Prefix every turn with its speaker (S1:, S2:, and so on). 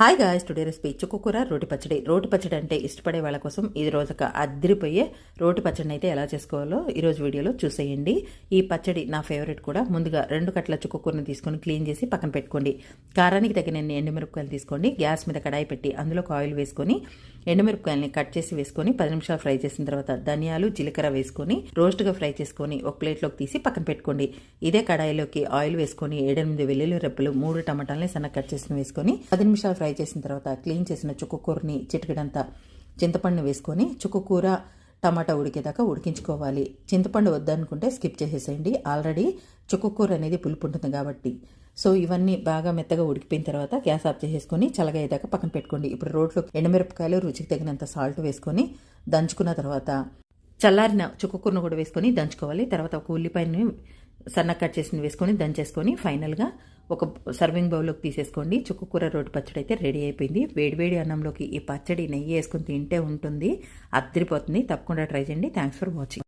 S1: Hi guys today recipe చుక్కకూర రోటి పచ్చడి. రోటి పచ్చడి అంటే ఇష్టపడే వాళ్ళ కోసం ఈ రోజు ఒక అద్దరిపోయే రోటి పచ్చడిని అయితే ఎలా చేసుకోవాలో ఈ రోజు వీడియోలో చూసేయండి. ఈ పచ్చడి నా ఫేవరెట్ కూడా. ముందుగా రెండు కట్ల చుక్కకూరను తీసుకొని క్లీన్ చేసి పక్కన పెట్టుకోండి. కారానికి తగిన ఎండుమిరపకాయలు తీసుకోండి. గ్యాస్ మీద కడాయి పెట్టి అందులో ఆయిల్ వేసుకొని ఎండుమిరపకాయలని కట్ చేసి వేసుకొని పది నిమిషాలు ఫ్రై చేసిన తర్వాత ధనియాలు జీలకర్ర వేసుకొని రోస్ట్గా ఫ్రై చేసుకొని ఒక ప్లేట్లోకి తీసి పక్కన పెట్టుకోండి. ఇదే కడాయిలోకి ఆయిల్ వేసుకొని ఏడెనిమిది వెల్లుల్లి రెప్పలు మూడు టమాటాలని సన్న కట్ చేసి వేసుకొని పది నిమిషాలు ఫ్రై ఫ్రై చేసిన తర్వాత క్లీన్ చేసిన చుక్కకూరని చిటికడంతా చింతపండు వేసుకొని చుక్కకూర టమాటా ఉడికేదాకా ఉడికించుకోవాలి. చింతపండు వద్దనుకుంటే స్కిప్ చేసేసేయండి. ఆల్రెడీ చుక్కకూర అనేది పులుపు ఉంటుంది కాబట్టి. సో ఇవన్నీ బాగా మెత్తగా ఉడికిపోయిన తర్వాత గ్యాస్ ఆఫ్ చేసేసుకొని చల్లగయ్యేదాకా పక్కన పెట్టుకోండి. ఇప్పుడు రోట్లో ఎండుమిరపకాయలు రుచికి తగినంత సాల్ట్ వేసుకొని దంచుకున్న తర్వాత చల్లారిన చుక్కకూరను కూడా వేసుకొని దంచుకోవాలి. తర్వాత ఒక ఉల్లిపాయని సన్న కట్ చేసి వేసుకొని దంచేసుకొని ఫైనల్గా ఒక సర్వింగ్ బౌల్లోకి తీసేసుకోండి. చుక్కకూర రోటి పచ్చడి అయితే రెడీ అయిపోయింది. వేడివేడి అన్నంలోకి ఈ పచ్చడి నెయ్యి వేసుకొని తింటే ఉంటుంది. అద్దరిపోతుంది తప్పకుండా ట్రై చేయండి. Thanks for watching